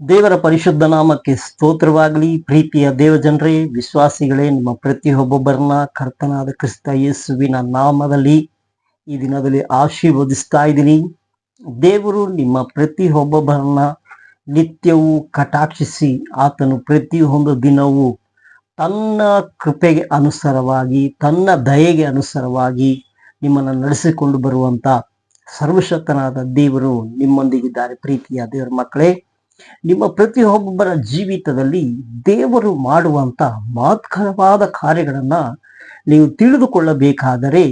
ದೇವರ ಪರಿಶುದ್ಧ ನಾಮಕ್ಕೆ ಸ್ತೋತ್ರವಾಗಲಿ. ಪ್ರೀತಿಯ ದೇವಜನರೇ ವಿಶ್ವಾಸಿಗಳೇ, ನಿಮ್ಮ ಪ್ರತಿಯೊಬ್ಬೊಬ್ಬರನ್ನ ಕರ್ತನಾದ ಕ್ರಿಸ್ತ ಯೇಸುವಿನ ನಾಮದಲ್ಲಿ ಈ ದಿನದಲ್ಲಿ ಆಶೀರ್ವದಿಸ್ತಾ ಇದ್ದೀನಿ. ದೇವರು ನಿಮ್ಮ ಪ್ರತಿಯೊಬ್ಬೊಬ್ಬರನ್ನ ನಿತ್ಯವೂ ಕಟಾಕ್ಷಿಸಿ ಆತನು ಪ್ರತಿಯೊಂದು ದಿನವೂ ತನ್ನ ಕೃಪೆಗೆ ಅನುಸಾರವಾಗಿ, ತನ್ನ ದಯೆಗೆ ಅನುಸಾರವಾಗಿ ನಿಮ್ಮನ್ನು ನಡೆಸಿಕೊಂಡು ಬರುವಂತ ಸರ್ವಶಕ್ತನಾದ ದೇವರು ನಿಮ್ಮೊಂದಿಗಿದ್ದಾರೆ. ಪ್ರೀತಿಯ ದೇವರ ಮಕ್ಕಳೇ ನಿಮ್ಮ ಪ್ರತಿಯೊಬ್ಬರ ಜೀವಿತದಲ್ಲಿ ದೇವರು ಮಾಡುವಂತ ಮಹತ್ಕರವಾದ ಕಾರ್ಯಗಳನ್ನ ನೀವು ತಿಳಿದುಕೊಳ್ಳಬೇಕಾದರೆ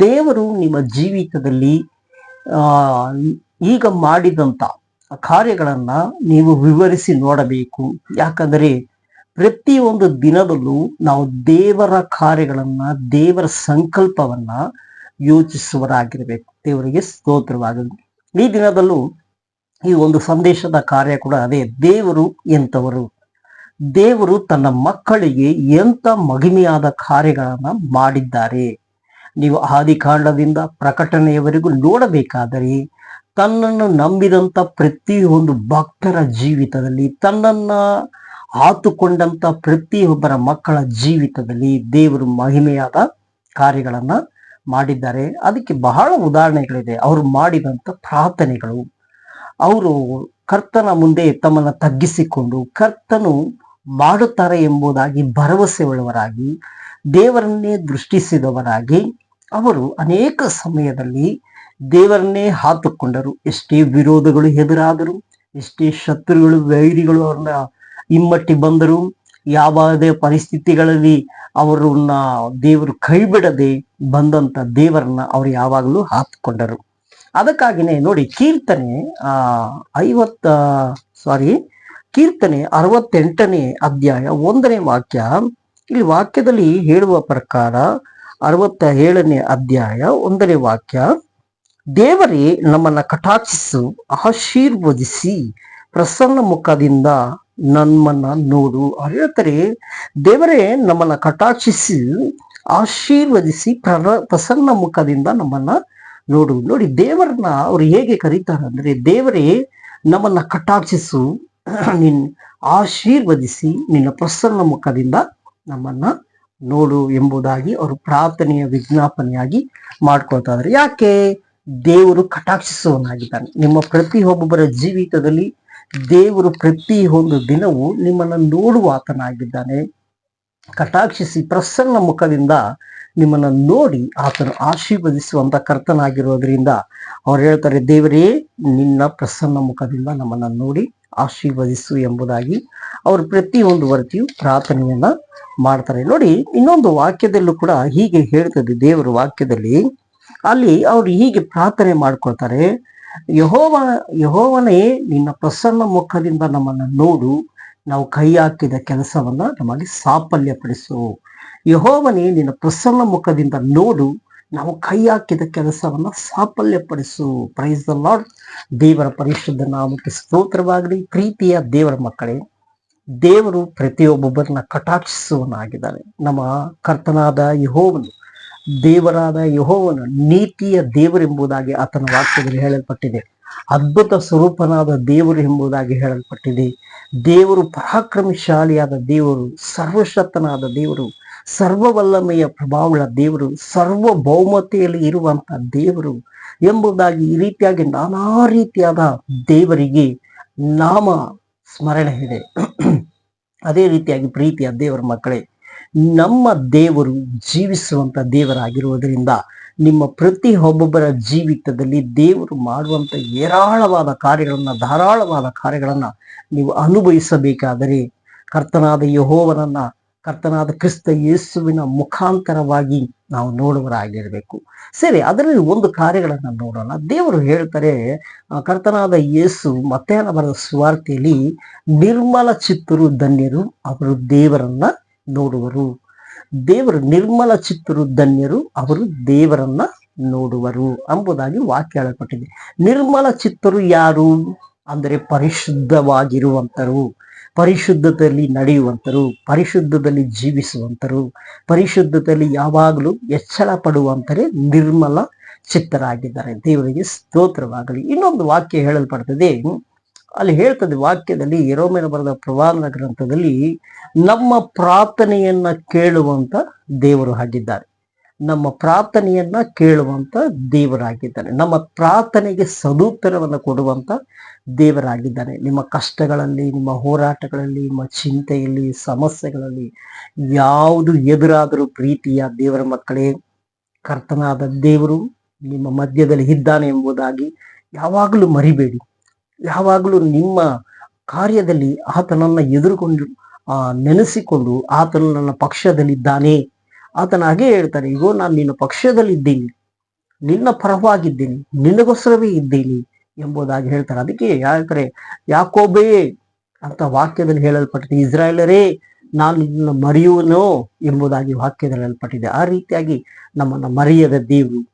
ದೇವರು ನಿಮ್ಮ ಜೀವಿತದಲ್ಲಿ ಈಗ ಮಾಡಿದಂತ ಕಾರ್ಯಗಳನ್ನ ನೀವು ವಿವರಿಸಿ ನೋಡಬೇಕು. ಯಾಕಂದರೆ ಪ್ರತಿಯೊಂದು ದಿನದಲ್ಲೂ ನಾವು ದೇವರ ಕಾರ್ಯಗಳನ್ನ, ದೇವರ ಸಂಕಲ್ಪವನ್ನ ಯೋಚಿಸುವರಾಗಿರಬೇಕು ದೇವರಿಗೆ ಸ್ತೋತ್ರವಾಗಲಿ. ಈ ದಿನದಲ್ಲೂ ಈ ಒಂದು ಸಂದೇಶದ ಕಾರ್ಯ ಕೂಡ ಅದೇ, ದೇವರು ಎಂತವರು ದೇವರು ತನ್ನ ಮಕ್ಕಳಿಗೆ ಎಂತ ಮಹಿಮೆಯಾದ ಕಾರ್ಯಗಳನ್ನ ಮಾಡಿದ್ದಾರೆ. ನೀವು ಆದಿಕಾಂಡದಿಂದ ಪ್ರಕಟಣೆಯವರೆಗೂ ನೋಡಬೇಕಾದರೆ, ತನ್ನನ್ನು ನಂಬಿದಂತ ಪ್ರತಿಯೊಂದು ಭಕ್ತರ ಜೀವಿತದಲ್ಲಿ, ತನ್ನನ್ನ ಆತುಕೊಂಡಂತ ಪ್ರತಿಯೊಬ್ಬರ ಮಕ್ಕಳ ಜೀವಿತದಲ್ಲಿ ದೇವರು ಮಹಿಮೆಯಾದ ಕಾರ್ಯಗಳನ್ನ ಮಾಡಿದ್ದಾರೆ. ಅದಕ್ಕೆ ಬಹಳ ಉದಾಹರಣೆಗಳಿದೆ. ಅವರು ಮಾಡಿದಂತ ಪ್ರಾರ್ಥನೆಗಳು. ಅವರು ಕರ್ತನ ಮುಂದೆ ತಮ್ಮನ್ನ ತಗ್ಗಿಸಿಕೊಂಡು ಕರ್ತನು ಮಾಡುತ್ತಾರೆ ಎಂಬುದಾಗಿ ಭರವಸೆ ಉಳ್ಳವರಾಗಿ ದೇವರನ್ನೇ ದೃಷ್ಟಿಸಿದವರಾಗಿ ಅವರು ಅನೇಕ ಸಮಯದಲ್ಲಿ ದೇವರನ್ನೇ ಹಾತುಕೊಂಡರು. ಎಷ್ಟೇ ವಿರೋಧಗಳು ಎದುರಾದರು, ಎಷ್ಟೇ ಶತ್ರುಗಳು, ವೈರಿಗಳು ಅವ್ರನ್ನ ಹಿಮ್ಮಟ್ಟಿ ಬಂದರು ಯಾವುದೇ ಪರಿಸ್ಥಿತಿಗಳಲ್ಲಿ ಅವರನ್ನ ದೇವರು ಕೈ ಬಿಡದೆ ಬಂದಂತ ದೇವರನ್ನ ಅವರು ಯಾವಾಗಲೂ ಹಾತುಕೊಂಡರು. ಅದಕ್ಕಾಗಿನೇ ನೋಡಿ ಕೀರ್ತನೆ, ಆ, ಐವತ್ತ ಸಾರಿ ಕೀರ್ತನೆ ಅರವತ್ತೆಂಟನೇ ಅಧ್ಯಾಯ ಒಂದನೇ ವಾಕ್ಯ. ಇಲ್ಲಿ ವಾಕ್ಯದಲ್ಲಿ ಹೇಳುವ ಪ್ರಕಾರ ಅರವತ್ತ ಏಳನೇ ಅಧ್ಯಾಯ ಒಂದನೇ ವಾಕ್ಯ. ದೇವರೇ ನಮ್ಮನ್ನ ಕಟಾಕ್ಷಿಸು, ಆಶೀರ್ವದಿಸಿ, ಪ್ರಸನ್ನ ಮುಖದಿಂದ ನಮ್ಮನ್ನ ನೋಡು. ಹೇಳ್ತಾರೆ ದೇವರೇ ನಮ್ಮನ್ನ ಕಟಾಕ್ಷಿಸಿ, ಆಶೀರ್ವದಿಸಿ, ಪ್ರ, ಪ್ರಸನ್ನ ಮುಖದಿಂದ ನಮ್ಮನ್ನ ನೋಡು, ನೋಡಿ ದೇವರನ್ನ ಅವ್ರು ಹೇಗೆ ಕರೀತಾರೆ ಅಂದ್ರೆ ದೇವರೇ ನಮ್ಮನ್ನ ಕಟಾಕ್ಷಿಸು, ನಿನ್ ಆಶೀರ್ವದಿಸಿ, ನಿನ್ನ ಪ್ರಸನ್ನ ಮುಖದಿಂದ ನಮ್ಮನ್ನ ನೋಡು ಎಂಬುದಾಗಿ ಅವರು ಪ್ರಾರ್ಥನೆಯ ವಿಜ್ಞಾಪನೆಯಾಗಿ ಮಾಡ್ಕೊಳ್ತಾ ಇದ್ದಾರೆ ಯಾಕೆ? ದೇವರು ಕಟಾಕ್ಷಿಸುವನಾಗಿದ್ದಾನೆ ನಿಮ್ಮ ಪ್ರತಿಯೊಬ್ಬೊಬ್ಬರ ಜೀವಿತದಲ್ಲಿ ದೇವರು ಪ್ರತಿಯೊಂದು ದಿನವೂ ನಿಮ್ಮನ್ನ ನೋಡುವ ಆತನಾಗಿದ್ದಾನೆ. ಕಟಾಕ್ಷಿಸಿ ಪ್ರಸನ್ನ ಮುಖದಿಂದ ನಿಮ್ಮನ್ನು ನೋಡಿ ಆತನು ಆಶೀರ್ವದಿಸುವಂತ ಕರ್ತನಾಗಿರೋದ್ರಿಂದ ಅವ್ರು ಹೇಳ್ತಾರೆ, ದೇವರೇ, ನಿನ್ನ ಪ್ರಸನ್ನ ಮುಖದಿಂದ ನಮ್ಮನ್ನು ನೋಡಿ ಆಶೀರ್ವದಿಸು ಎಂಬುದಾಗಿ ಅವರು ಪ್ರತಿಯೊಂದು ವರ್ತಿಯು ಪ್ರಾರ್ಥನೆಯನ್ನ ಮಾಡ್ತಾರೆ. ನೋಡಿ, ಇನ್ನೊಂದು ವಾಕ್ಯದಲ್ಲೂ ಕೂಡ ಹೀಗೆ ಹೇಳ್ತದೆ ದೇವರ ವಾಕ್ಯದಲ್ಲಿ. ಅಲ್ಲಿ ಅವರು ಹೀಗೆ ಪ್ರಾರ್ಥನೆ ಮಾಡ್ಕೊಳ್ತಾರೆ, ಯಹೋವ, ಯಹೋವನೇ, ನಿನ್ನ ಪ್ರಸನ್ನ ಮುಖದಿಂದ ನಮ್ಮನ್ನು ನೋಡು ನಾವು ಕೈ ಹಾಕಿದ ಕೆಲಸವನ್ನ ನಮಗೆ ಸಾಫಲ್ಯಪಡಿಸು. ಯಹೋವನೇ ನಿನ್ನ ಪ್ರಸನ್ನ ಮುಖದಿಂದ ನೋಡು, ನಾವು ಕೈ ಹಾಕಿದ ಕೆಲಸವನ್ನ ಸಾಫಲ್ಯಪಡಿಸು. ಪ್ರೈಸ್ ದ ಲಾರ್ಡ್ ದೇವರ ಪರಿಶುದ್ಧ ನಾಮಕ್ಕೆ ಸ್ತೋತ್ರವಾಗಲಿ. ಪ್ರೀತಿಯ ದೇವರ ಮಕ್ಕಳೇ, ದೇವರು ಪ್ರತಿಯೊಬ್ಬೊಬ್ಬರನ್ನ ಕಟಾಕ್ಷಿಸುವನಾಗಿದ್ದಾನೆ ನಮ್ಮ ಕರ್ತನಾದ ಯಹೋವನು, ದೇವರಾದ ಯಹೋವನು ನೀತಿಯ ದೇವರೆಂಬುದಾಗಿ ಆತನ ವಾಕ್ಯದಲ್ಲಿ ಹೇಳಲ್ಪಟ್ಟಿದೆ. ಅದ್ಭುತ ಸ್ವರೂಪನಾದ ದೇವರು ಎಂಬುದಾಗಿ ಹೇಳಲ್ಪಟ್ಟಿದೆ. ದೇವರು ಪರಾಕ್ರಮಶಾಲಿಯಾದ ದೇವರು, ಸರ್ವಶಕ್ತನಾದ ದೇವರು, ಸರ್ವವಲ್ಲಮೆಯ ಪ್ರಭಾವಗಳ ದೇವರು, ಸರ್ವಭೌಮತೆಯಲ್ಲಿ ಇರುವಂತ ದೇವರು ಎಂಬುದಾಗಿ ಈ ರೀತಿಯಾಗಿ ನಾನಾ ರೀತಿಯಾದ ದೇವರಿಗೆ ನಾಮ ಸ್ಮರಣೆ ಇದೆ. ಅದೇ ರೀತಿಯಾಗಿ ಪ್ರೀತಿಯ ದೇವರ ಮಕ್ಕಳೇ, ನಮ್ಮ ದೇವರು ಜೀವಿಸುವಂತ ದೇವರಾಗಿರುವುದರಿಂದ ನಿಮ್ಮ ಪ್ರತಿ ಒಬ್ಬೊಬ್ಬರ ಜೀವಿತದಲ್ಲಿ ದೇವರು ಮಾಡುವಂತ ಏರಾಳವಾದ ಕಾರ್ಯಗಳನ್ನ, ಧಾರಾಳವಾದ ಕಾರ್ಯಗಳನ್ನ ನೀವು ಅನುಭವಿಸಬೇಕಾದರೆ ಕರ್ತನಾದ ಯಹೋವನನ್ನ, ಕರ್ತನಾದ ಕ್ರಿಸ್ತ ಯೇಸುವಿನ ಮುಖಾಂತರವಾಗಿ ನಾವು ನೋಡುವರಾಗಿರಬೇಕು ಸರಿ, ಅದರಲ್ಲಿ ಒಂದು ಕಾರ್ಯಗಳನ್ನ ನೋಡೋಣ. ದೇವರು ಹೇಳ್ತಾರೆ ಕರ್ತನಾದ ಯೇಸು ಮತ್ತೆ ಬರೆದ ಸ್ವಾರ್ಥಿಯಲ್ಲಿ ನಿರ್ಮಲ ಚಿತ್ತರು ಧನ್ಯರು, ಅವರು ದೇವರನ್ನ ನೋಡುವರು. ದೇವರು ನಿರ್ಮಲ ಚಿತ್ತರು ಧನ್ಯರು ಅವರು ದೇವರನ್ನ ನೋಡುವರು ಎಂಬುದಾಗಿ ವಾಕ್ಯ ಹೇಳಲ್ಪಟ್ಟಿದೆ. ನಿರ್ಮಲ ಚಿತ್ತರು ಯಾರು? ಅಂದರೆ ಪರಿಶುದ್ಧವಾಗಿರುವಂತರು ಪರಿಶುದ್ಧದಲ್ಲಿ ನಡೆಯುವಂತರು, ಪರಿಶುದ್ಧದಲ್ಲಿ ಜೀವಿಸುವಂತರು ಪರಿಶುದ್ಧದಲ್ಲಿ ಯಾವಾಗಲೂ ಎಚ್ಚರ ಪಡುವಂತರೇ ನಿರ್ಮಲ ಚಿತ್ತರಾಗಿದ್ದಾರೆ. ದೇವರಿಗೆ ಸ್ತೋತ್ರವಾಗಲಿ. ಇನ್ನೊಂದು ವಾಕ್ಯ ಹೇಳಲ್ಪಡ್ತದೆ. ಅಲ್ಲಿ ಹೇಳ್ತದೆ ವಾಕ್ಯದಲ್ಲಿ ಎರೋಮೇನ ಬರೆದ ಪ್ರವಾದನ ಗ್ರಂಥದಲ್ಲಿ ನಮ್ಮ ಪ್ರಾರ್ಥನೆಯನ್ನ ಕೇಳುವಂತ ದೇವರು ಆಗಿದ್ದಾರೆ ನಮ್ಮ ಪ್ರಾರ್ಥನೆಯನ್ನ ಕೇಳುವಂತ ದೇವರಾಗಿದ್ದಾನೆ. ನಮ್ಮ ಪ್ರಾರ್ಥನೆಗೆ ಸದುತ್ತರವನ್ನು ಕೊಡುವಂತ ದೇವರಾಗಿದ್ದಾನೆ. ನಿಮ್ಮ ಕಷ್ಟಗಳಲ್ಲಿ, ನಿಮ್ಮ ಹೋರಾಟಗಳಲ್ಲಿ, ನಿಮ್ಮ ಚಿಂತೆಯಲ್ಲಿ, ಸಮಸ್ಯೆಗಳಲ್ಲಿ ಯಾವುದು ಎದುರಾದರೂ ಪ್ರೀತಿಯ ದೇವರ ಮಕ್ಕಳೇ, ಕರ್ತನಾದ ದೇವರು ನಿಮ್ಮ ಮಧ್ಯದಲ್ಲಿ ಇದ್ದಾನೆ ಎಂಬುದಾಗಿ ಯಾವಾಗಲೂ ಮರಿಬೇಡಿ. ಯಾವಾಗಲೂ ನಿಮ್ಮ ಕಾರ್ಯದಲ್ಲಿ ಆತನನ್ನ ಎದುರುಕೊಂಡು ಆ, ನೆನೆಸಿಕೊಂಡು ಆತನು ನನ್ನ ಪಕ್ಷದಲ್ಲಿದ್ದಾನೆ. ಆತನ ಹಾಗೆ ಹೇಳ್ತಾರೆ, ಇಗೋ, ನಾನು ನಿನ್ನ ಪಕ್ಷದಲ್ಲಿದ್ದೀನಿ. ನಿನ್ನ ಪರವಾಗಿದ್ದೀನಿ. ನಿನಗೋಸ್ಕರವೇ ಇದ್ದೀನಿ ಎಂಬುದಾಗಿ ಹೇಳ್ತಾರೆ. ಅದಕ್ಕೆ ಯಾಕರೆ ಯಾಕೋಬೇ ಅಂತ ವಾಕ್ಯದಲ್ಲಿ ಹೇಳಲ್ಪಟ್ಟಿದೆ, ಇಸ್ರಾಯೇಲರೇ, ನಾನು ನಿನ್ನ ಮರೆಯುವನೋ ಎಂಬುದಾಗಿ ವಾಕ್ಯದಲ್ಲಿ ಹೇಳಲ್ಪಟ್ಟಿದೆ. ಆ ರೀತಿಯಾಗಿ ನಮ್ಮನ್ನ ಮರೆಯದ ದೇವರು,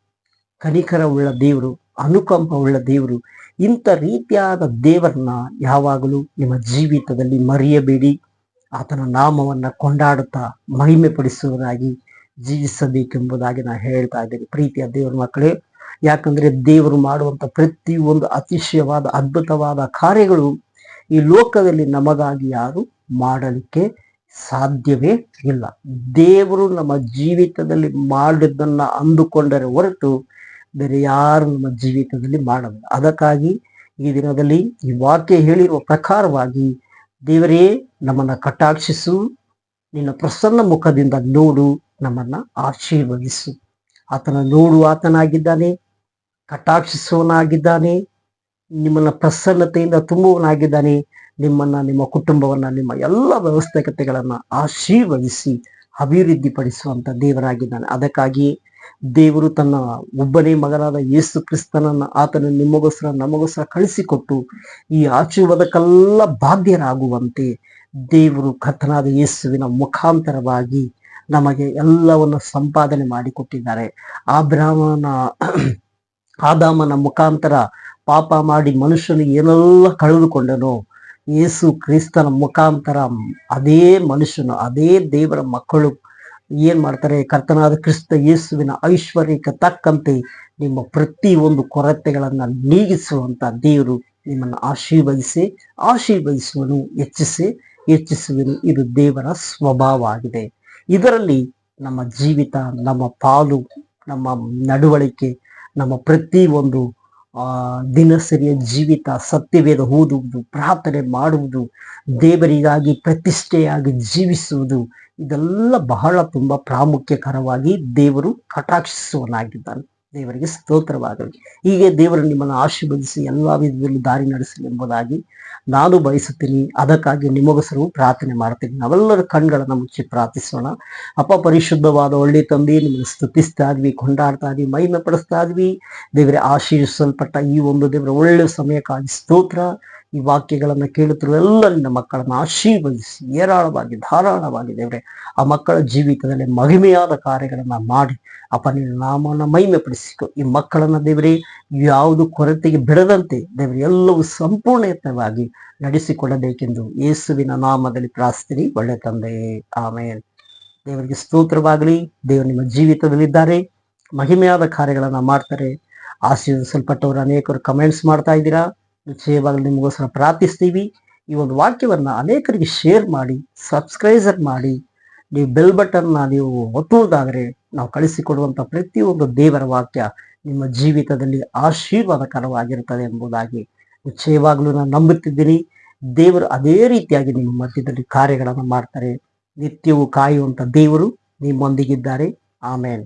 ಕನಿಕರವುಳ್ಳ ದೇವರು ಅನುಕಂಪ ಉಳ್ಳ ದೇವರು. ಇಂಥ ರೀತಿಯಾದ ದೇವರನ್ನ ಯಾವಾಗಲೂ ನಿಮ್ಮ ಜೀವಿತದಲ್ಲಿ ಮರೆಯಬೇಡಿ. ಆತನ ನಾಮವನ್ನ ಕೊಂಡಾಡುತ್ತಾ ಮಹಿಮೆ ಪಡಿಸುವುದಾಗಿ ಜೀವಿಸಬೇಕೆಂಬುದಾಗಿ ನಾನು ಹೇಳ್ತಾ ಇದ್ದೇನೆ. ಪ್ರೀತಿಯ ದೇವರ ಮಕ್ಕಳೇ, ಯಾಕಂದ್ರೆ ದೇವರು ಮಾಡುವಂತ ಪ್ರತಿಯೊಂದು ಅತಿಶಯವಾದ, ಅದ್ಭುತವಾದ ಕಾರ್ಯಗಳು ಈ ಲೋಕದಲ್ಲಿ ನಮಗಾಗಿ ಯಾರು ಮಾಡಲಿಕ್ಕೆ ಸಾಧ್ಯವೇ ಇಲ್ಲ. ದೇವರು ನಮ್ಮ ಜೀವಿತದಲ್ಲಿ ಮಾಡಿದ್ದನ್ನ ಅಂದುಕೊಂಡರೆ ಹೊರತು ಬೇರೆ ಯಾರು ನಮ್ಮ ಜೀವಿತದಲ್ಲಿ ಮಾಡಲ್ಲ. ಅದಕ್ಕಾಗಿ ಈ ದಿನದಲ್ಲಿ ಈ ವಾಕ್ಯ ಹೇಳಿರುವ ಪ್ರಕಾರವಾಗಿ ದೇವರೇ ನಮ್ಮನ್ನ ಕಟಾಕ್ಷಿಸು, ನಿನ್ನ ಪ್ರಸನ್ನ ಮುಖದಿಂದ ನೋಡು, ನಮ್ಮನ್ನ ಆಶೀರ್ವದಿಸು. ಆತನ ನೋಡು, ಆತನಾಗಿದ್ದಾನೆ ಕಟಾಕ್ಷಿಸುವನಾಗಿದ್ದಾನೆ ನಿಮ್ಮನ್ನ ಪ್ರಸನ್ನತೆಯಿಂದ ತುಂಬುವನಾಗಿದ್ದಾನೆ ನಿಮ್ಮನ್ನ, ನಿಮ್ಮ ಕುಟುಂಬವನ್ನ, ನಿಮ್ಮ ಎಲ್ಲ ವ್ಯವಸ್ಥೆಗತೆಗಳನ್ನ ಆಶೀರ್ವದಿಸಿ ಅಭಿವೃದ್ಧಿ ಪಡಿಸುವಂತ ದೇವರಾಗಿದ್ದಾನೆ. ಅದಕ್ಕಾಗಿ ದೇವರು ತನ್ನ ಒಬ್ಬನೇ ಮಗನಾದ ಯೇಸು ಕ್ರಿಸ್ತನನ್ನ ಆತನ ನಿಮಗೋಸ್ಕರ ನಮಗೋಸ್ಕರ ಕಳಿಸಿಕೊಟ್ಟು ಈ ಆಶೀರ್ವಾದಕ್ಕೆಲ್ಲ ಬಾಧ್ಯರಾಗುವಂತೆ ದೇವರು ಕಥನಾದ ಯೇಸುವಿನ ಮುಖಾಂತರವಾಗಿ ನಮಗೆ ಎಲ್ಲವನ್ನು ಸಂಪಾದನೆ ಮಾಡಿಕೊಟ್ಟಿದ್ದಾರೆ. ಆ ಬ್ರಾಹ್ಮಣ ಆದಾಮನ ಮುಖಾಂತರ ಪಾಪ ಮಾಡಿ ಮನುಷ್ಯನು ಏನೆಲ್ಲ ಕಳೆದುಕೊಂಡನೋ ಯೇಸು ಕ್ರಿಸ್ತನ ಮುಖಾಂತರ ಅದೇ ಮನುಷ್ಯನು, ಅದೇ ದೇವರ ಮಕ್ಕಳು ಏನ್ ಮಾಡ್ತಾರೆ? ಕರ್ತನಾದ ಕ್ರಿಸ್ತ ಯೇಸುವಿನ ಐಶ್ವರ್ಯಕ್ಕೆ ತಕ್ಕಂತೆ ನಿಮ್ಮ ಪ್ರತಿ ಒಂದು ಕೊರತೆಗಳನ್ನ ನೀಗಿಸುವಂತ ದೇವರು ನಿಮ್ಮನ್ನು ಆಶೀರ್ವದಿಸಿ, ಆಶೀರ್ವದಿಸುವನು, ಹೆಚ್ಚಿಸಿ, ಹೆಚ್ಚಿಸುವನು. ಇದು ದೇವರ ಸ್ವಭಾವ ಆಗಿದೆ ಇದರಲ್ಲಿ ನಮ್ಮ ಜೀವಿತ, ನಮ್ಮ ಪಾಲು, ನಮ್ಮ ನಡವಳಿಕೆ, ನಮ್ಮ ಪ್ರತಿ ಒಂದು ಆ ದಿನಸರಿಯ ಜೀವಿತ ಸತ್ಯವೇದ ಓದುವುದು, ಪ್ರಾರ್ಥನೆ ಮಾಡುವುದು, ದೇವರಿಗಾಗಿ ಪ್ರತಿಷ್ಠೆಯಾಗಿ ಜೀವಿಸುವುದು, ಇದೆಲ್ಲ ಬಹಳ ತುಂಬಾ ಪ್ರಾಮುಖ್ಯಕರವಾಗಿ ದೇವರು ಕಟಾಕ್ಷಿಸುವನಾಗಿದ್ದಾನೆ. ದೇವರಿಗೆ ಸ್ತೋತ್ರವಾಗಲಿ. ಹೀಗೆ ದೇವರು ನಿಮ್ಮನ್ನು ಆಶೀರ್ವದಿಸಿ ಎಲ್ಲ ವಿಧದಲ್ಲಿ ದಾರಿ ನಡೆಸಲಿ ಎಂಬುದಾಗಿ ನಾನು ಬಯಸುತ್ತೀನಿ. ಅದಕ್ಕಾಗಿ ನಿಮಗೋಸ್ಕರವೂ ಪ್ರಾರ್ಥನೆ ಮಾಡ್ತೀನಿ. ನಾವೆಲ್ಲರ ಕಣ್ಗಳನ್ನು ಮುಚ್ಚಿ ಪ್ರಾರ್ಥಿಸೋಣ. ಅಪ್ಪ ಪರಿಶುದ್ಧವಾದ ಒಳ್ಳೆ ತಂದೆ, ನಿಮ್ಮನ್ನು ಸ್ತುತಿಸ್ತಾ ಇದ್ವಿ, ಕೊಂಡಾಡ್ತಾ ಇದ್ವಿ ಮೈನ ಪಡಿಸ್ತಾ ಇದ್ವಿ. ದೇವರೇ, ಆಶೀರ್ವಿಸಲ್ಪಟ್ಟ ಈ ಒಂದು ದೇವರ ಒಳ್ಳೆ ಸಮಯಕ್ಕಾಗಿ ಸ್ತೋತ್ರ. ಈ ವಾಕ್ಯಗಳನ್ನ ಕೇಳುತ್ತಿರುವ ಎಲ್ಲ ನಿನ್ನ ಮಕ್ಕಳನ್ನ ಆಶೀರ್ವದಿಸಿ, ಏರಾಳವಾಗಿ, ಧಾರಾಳವಾಗಿ ದೇವ್ರೆ, ಆ ಮಕ್ಕಳ ಜೀವಿತದಲ್ಲಿ ಮಹಿಮೆಯಾದ ಕಾರ್ಯಗಳನ್ನ ಮಾಡಿ, ಅಪ್ಪ ನಿನ್ನ ನಾಮನ ಮಹಿಮೆ ಪಡಿಸಿಕೊ ಈ ಮಕ್ಕಳನ್ನ ದೇವರೇ, ಯಾವುದು ಕೊರತೆಗೆ ಬಿಡದಂತೆ ದೇವರೇ, ಎಲ್ಲವೂ ಸಂಪೂರ್ಣಯುತವಾಗಿ ನಡೆಸಿಕೊಳ್ಳಬೇಕೆಂದು ಯೇಸುವಿನ ನಾಮದಲ್ಲಿ ಪ್ರಾರ್ಥಿನಿ ಒಳ್ಳೆ ತಂದೆ ಆಮೇಲೆ ದೇವರಿಗೆ ಸ್ತೋತ್ರವಾಗಲಿ. ದೇವರು ನಿಮ್ಮ ಜೀವಿತದಲ್ಲಿದ್ದಾರೆ, ಮಹಿಮೆಯಾದ ಕಾರ್ಯಗಳನ್ನ ಮಾಡ್ತಾರೆ. ಆಶೀರ್ವಿಸಲ್ಪಟ್ಟವರು ಅನೇಕರು ಕಮೆಂಟ್ಸ್ ಮಾಡ್ತಾ ಇದ್ದೀರಾ? ನಿಶ್ಚಯವಾಗಲಿ ನಿಮಗೋಸ್ಕರ ಪ್ರಾರ್ಥಿಸ್ತೀವಿ. ಈ ಒಂದು ವಾಕ್ಯವನ್ನು ಅನೇಕರಿಗೆ ಶೇರ್ ಮಾಡಿ ಸಬ್ಸ್ಕ್ರೈಬರ್ ಮಾಡಿ, ನೀವು ಬೆಲ್ ಬಟನ್ನ ನೀವು ಒತ್ತುವುದಾದರೆ ನಾವು ಕಳಿಸಿಕೊಡುವಂಥ ಪ್ರತಿಯೊಂದು ದೇವರ ವಾಕ್ಯ ನಿಮ್ಮ ಜೀವಿತದಲ್ಲಿ ಆಶೀರ್ವಾದಕರವಾಗಿರುತ್ತದೆ ಎಂಬುದಾಗಿ ನಿಶ್ಚಯವಾಗಲೂ ನಾನು ನಂಬುತ್ತಿದ್ದೀನಿ. ದೇವರು ಅದೇ ರೀತಿಯಾಗಿ ನಿಮ್ಮ ಮಧ್ಯದಲ್ಲಿ ಕಾರ್ಯಗಳನ್ನು ಮಾಡ್ತಾರೆ. ನಿತ್ಯವೂ ಕಾಯುವಂಥ ದೇವರು ನಿಮ್ಮೊಂದಿಗಿದ್ದಾರೆ. ಆಮೇಲೆ